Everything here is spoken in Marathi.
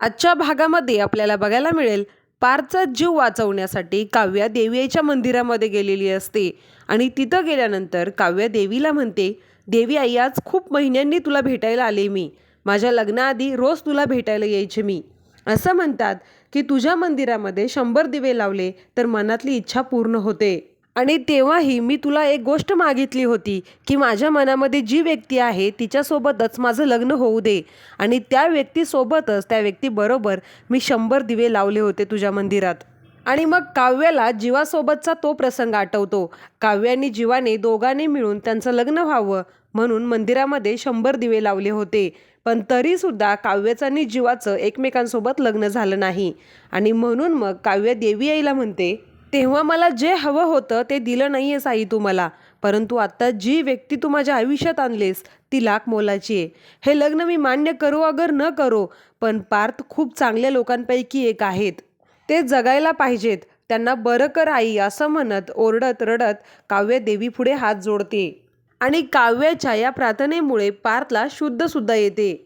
आजच्या भागामध्ये आपल्याला बघायला मिळेल पारचा जीव वाचवण्यासाठी काव्या देवी आईच्या मंदिरामध्ये गेलेली असते. आणि तिथं गेल्यानंतर काव्या देवीला म्हणते देवी आई आज खूप महिन्यांनी तुला भेटायला आले मी. माझ्या लग्नाआधी रोज तुला भेटायला यायचे मी. असं म्हणतात की तुझ्या मंदिरामध्ये शंभर दिवे लावले तर मनातली इच्छा पूर्ण होते. आणि तेव्हाही मी तुला एक गोष्ट मागितली होती की माझ्या मनामध्ये जी व्यक्ती आहे तिच्यासोबतच माझं लग्न होऊ दे. आणि त्या व्यक्तीसोबतच त्या व्यक्तीबरोबर मी शंभर दिवे लावले होते तुझ्या मंदिरात. आणि मग काव्याला जीवासोबतचा तो प्रसंग आठवतो. काव्य आणि जीवाने दोघांनी मिळून त्यांचं लग्न व्हावं म्हणून मंदिरामध्ये शंभर दिवे लावले होते. पण तरीसुद्धा काव्याचं आणि जीवाचं एकमेकांसोबत लग्न झालं नाही. आणि म्हणून मग काव्य देवी आईला म्हणते तेव्हा मला जे हवं होतं ते दिलं नाही आहेस आई तू मला. परंतु आत्ता जी व्यक्ती तू माझ्या आयुष्यात आणलीस ती लाख मोलाची आहे. हे लग्न मी मान्य करो अगर न करो पण पार्थ खूप चांगल्या लोकांपैकी एक आहेत. ते जगायला पाहिजेत. त्यांना बरं कर आई असं म्हणत ओरडत रडत काव्य देवीपुढे हात जोडते. आणि काव्याच्या या प्रार्थनेमुळे पार्थला शुद्धसुद्धा येते.